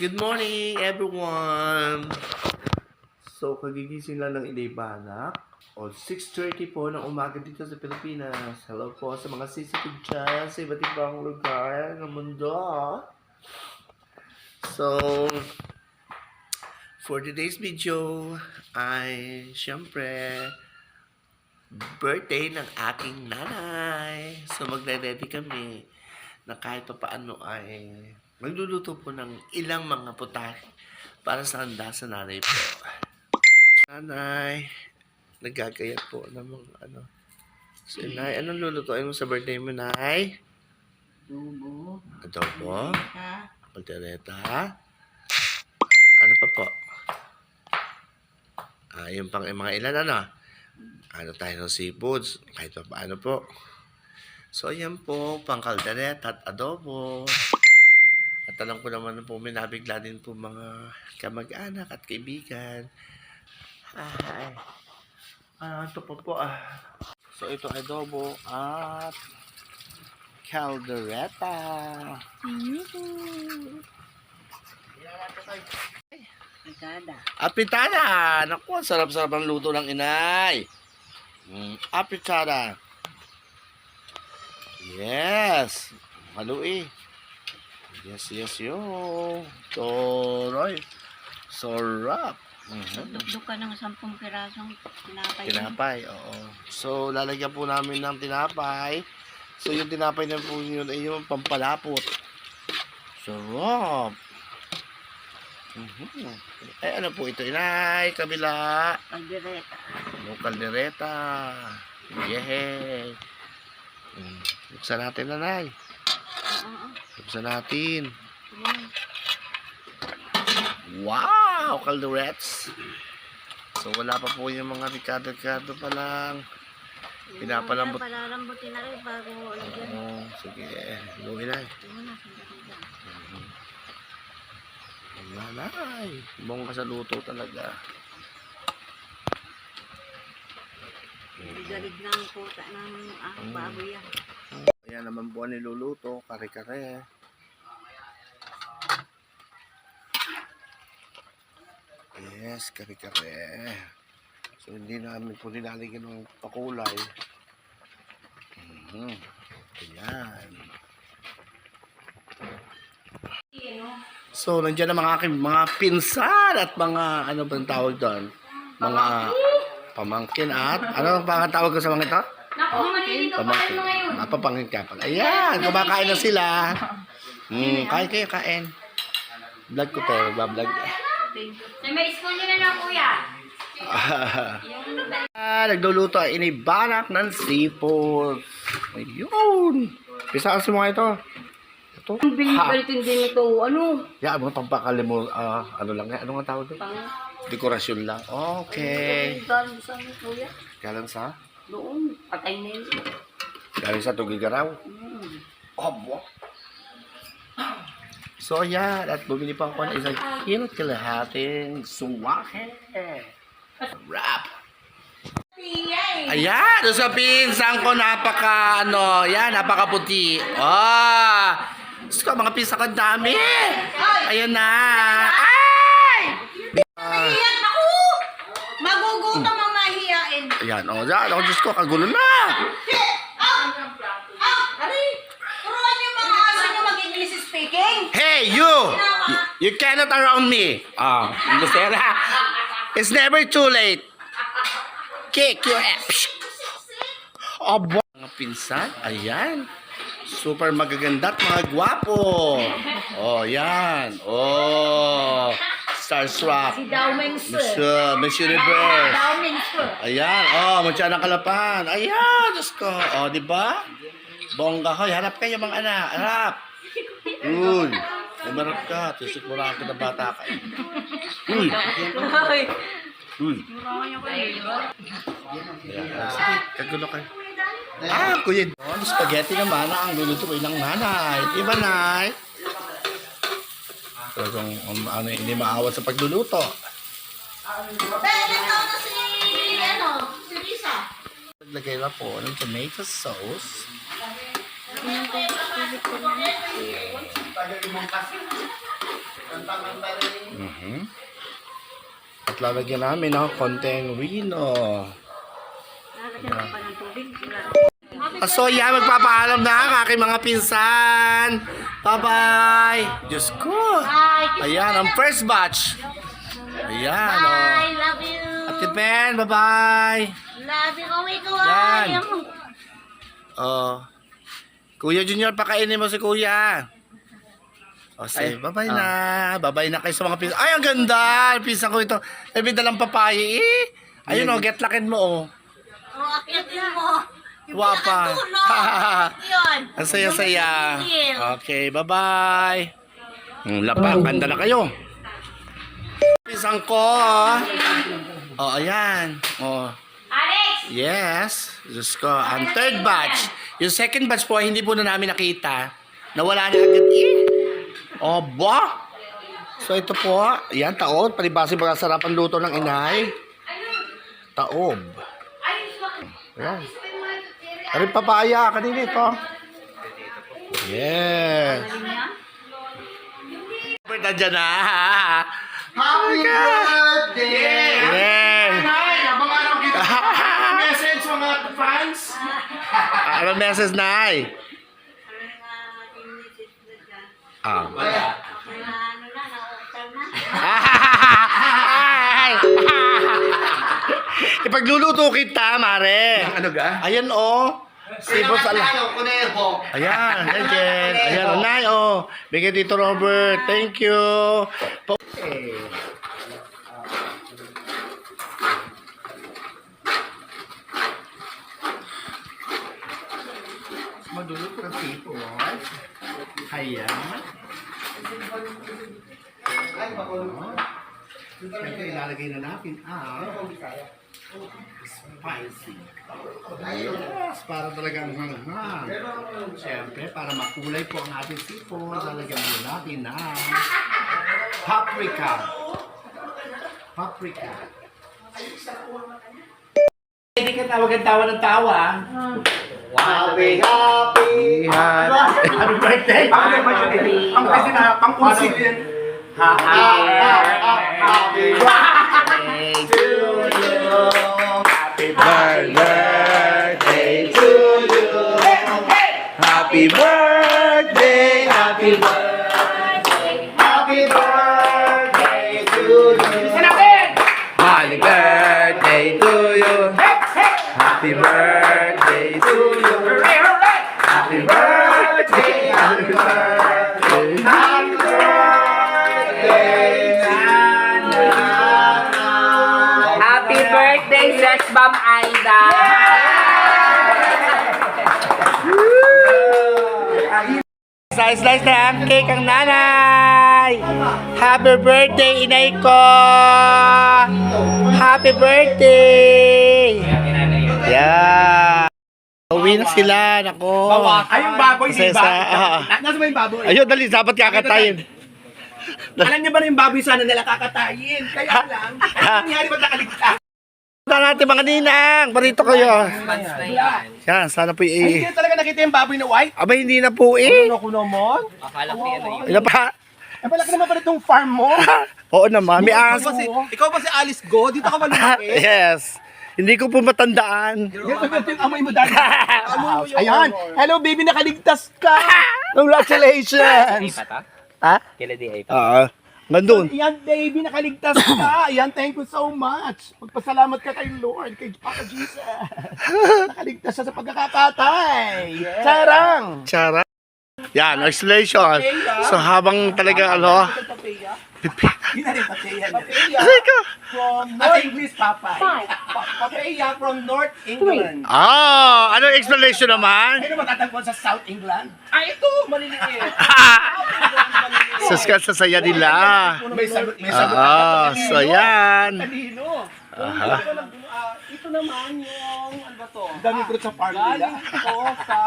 Good morning, everyone! So, kagigising lang ng inibanak. O, 6.30 po ng umaga dito sa Pilipinas. Hello po sa mga sisipig dyan sa iba't ibang lugar ng mundo. So, for today's video ay, syempre, birthday ng aking nanay. So, magre-ready kami na kahit pa paano ay magluluto po ng ilang mga putahe para sa handa sa nanay po. Nanay, nagagaya po ng mga ano. So, Nay, anong lulutuin mo sa birthday mo, Nay? Adobo? Ha? Kaldereta? Ano pa po? Ah, yung pang yung mga ilan, ano? Ano tayo ng seafoods? Kahit pa paano po. So, ayan po, pang kaldereta at adobo. At alam ko naman po, may nabigla din po mga kamag-anak at kaibigan. Ay, ah, ito po po, ah. So, ito adobo at caldereta. Agada. Apitada! Naku, ang sarap-sarap ang luto ng inay. Mm, apitada. Yes. Halui. Yes, yes, yo. Toroy. Sarap. Mhm. Dukduk ka ng sampung pirasong tinapay. Tinapay, oo. So, lalagyan po namin ng tinapay. So, yung tinapay na po yun ay yung pampalapot. Sarap. Mhm. Eh, ano po ito, inay? Kabila. Kaldereta. Yung kaldereta. Yehey. Mm. Buksan natin, nanay. Buksan natin. Wow! Calderets. So, wala pa po yung mga ricado-ricado pa lang. Pinapalambot. Palalambutin na rin bago lagyan. Oo, sige. Luwi na. Na, sandali lang. Nanay. Bongga sa luto talaga. Galig ng puta ng ah, Mm. baboy yan. Ayan naman po niluluto. Kare-kare. Yes, kare-kare. So, hindi namin po nilalagyan ng pakulay. Mhm. Ayan. So, nandiyan ang mga aking mga pinsan at mga, ano bang tawag doon? Mga pamangkin at, ano ang pangatawag ko sa mga ito? Naku, malilito pa kayo ngayon. Ah, papangkin ka pala. Ayan, kumakain na sila. Hmm, kain kayo, kain. Vlog ko to, bablog. Sa may school nyo na kuya. ah, nagluluto ay inibanak ng seafood. Ayun. Pisa sa mga ito. Ito. Ang binibalitin din ito. Ano? Yan, mo pampakali mo, ah, ano lang ano nga tawag doon? Pang... Dekorasyon lang. Okay. Ano? Galang sa? Doon. Patay na yun. Galing sa Tugigaraw. Hmm. Obo. So, yan. At bumili pa ako ng isang kilot kalahating suwake. Wrap. Ayan, doon sa pinsan ko napaka, ano, yan, napakaputi. Ah! Diyos ko, mga pinsan ko dami. Ayan na. Ay! Ah, Iyak ako! Magugutom ang mahihain. Ayan, o, oh, yan, oh, Diyos ko, kagulo na. Hey, you! You, cannot around me. Ah, Lucera. It's never too late. Kick your ass. Abo. Mga pinsan, ayan. Super magaganda at mga gwapo. Oh, yan. Oh. Starstruck. Si Dao Meng Sir. Miss, Miss Universe. Dao Meng Sir. Ayan, oh, mutya ng kalapan. Ayan, Diyos ko. Oh, di ba? Bongga ko. Harap kayo mga anak. Harap. Uy. Umarap ka. Tusik mo lang ako na bata ka. Uy. Uy. Sige, kagulo kayo. Ah, kuya. Oh, spaghetti naman ang luluto ko ng nanay. Diba, nay? Talagang um, ano, hindi maawat sa pagluluto. Dahil ikaw na si, ano, si Risa. Naglagay na po ng tomato sauce. Mhm. At lalagyan namin ng konting wino. Lalagyan pa ng tubig. Ah, So yan, magpapaalam na ang aking mga pinsan. Bye-bye. Diyos ko. Ayan, ang first batch. Ayan, oh. Bye. Love you. Ate Ben, bye-bye. Love you. Kaway Yan. kaway. Oh. Kuya Junior, pakainin mo si Kuya. O, say, bye-bye na. Bye-bye na kayo sa mga pinsan. Ay, ang ganda. Pinsan ko ito. Eh, may dalang papaya eh. Ayun o, get lakin mo oh. O, akitin mo. Yung Wapa. pinakatulog. Yun. Ang saya-saya. Okay, bye-bye. Mm, lapa, ganda na kayo. Pisang ko. Oh, ayan. Oh, Alex! yes. Diyos ko. Ang third batch. Yung second batch po, hindi po na namin nakita. Nawala na agad eh. Oh, ba? So ito po, yan, taob. Palibasi mga sarap ang luto ng inay. Taob. Ayan. Yung papaya? Kanina ito. Yes. Birthday dyan na. Happy birthday! Yeah. Nay, abang araw kita. Message mga fans. Ano message na ay? Ah. Ano na, na-alter na. Ipagluluto kita, mare. Ano ga? Ayan, oh. Sibot sa ala. Ayan, ayan, Jen. Ayan, oh, Nay, oh. Bigay dito, Robert. Thank you. Po- Madulot ng tipo, oh. Ayan. Siyempre, ilalagay na natin ang spicy. Yes, para talagang hanghang. Siyempre, para makulay po ang ating sipon, lalagyan mo natin ng paprika. Paprika. Hindi ka tawag ang tawa ng tawa. Happy, happy. Happy birthday! Ang kasi na, pang kunsit yan. Happy birthday to you. Happy birthday Slice slice na ang cake ang nanay. Happy birthday, inay ko. Happy birthday. Yeah. Uwi na sila, nako. Ay, yung baboy, di ba? ah. Na- Nasa ba yung baboy? Ayun, dali, dapat kakatayin. Alam niyo ba na yung baboy sana nila kakatayin? Kaya lang, ano nangyari ba nakaligtas? Natin mga ninang. Barito kayo. Yan, sana po Ay, i... Hindi talaga nakita yung baboy na white? Aba, hindi na po eh. Ano ko naman? Ila pa? Eh, malaki naman pala itong farm mo. Oo naman, may Ikaw ba si, ikaw ba si Alice Go? Dito ka malaki. yes. Hindi ko po matandaan. Yan, ito yung amoy mo dati. Amoy mo yun. Ayan. Hello, baby, nakaligtas ka. Congratulations! Ha? Kila di ay Oo. Gandun. Ayan, baby, nakaligtas ka. Ayan, thank you so much. Magpasalamat ka kay Lord, kay Papa Jesus. Nakaligtas siya sa pagkakatay. Sarang. Chara. Yan, isolation. So habang talaga ano. Aray ko. From North English, Papa. Papaya from North England. Ah, ano explanation naman? Ano matatagpuan sa South England? Ah, ito, maliliit. Saskan sa saya nila. May sagot, may sagot. Ah, so yan. Talino. Ito, nag- ah, ito naman yung, ano ba to? Dami fruit sa farm nila. Galing ito sa,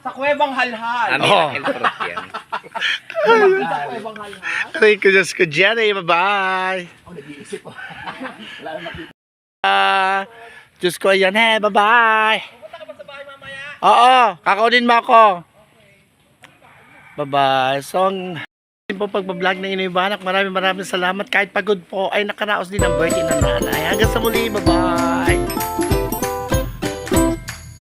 sa Kuwebang Halhal. Amin Oh. ang fruit yan. Sa Kuwebang Halhal. Aray ko, Diyos ko, Jenny. Bye-bye. Oh, nag-iisip ko. Wala na makita. Ah, Diyos ko, yan eh. Bye-bye. Punta ka ba sa bahay mamaya? Oo, kakaunin mo ako. Bye-bye. So, ang po pagbablog ng Inoy Banak. Maraming maraming salamat. Kahit pagod po ay nakaraos din ang birthday ng nanay. Hanggang sa muli. Bye-bye.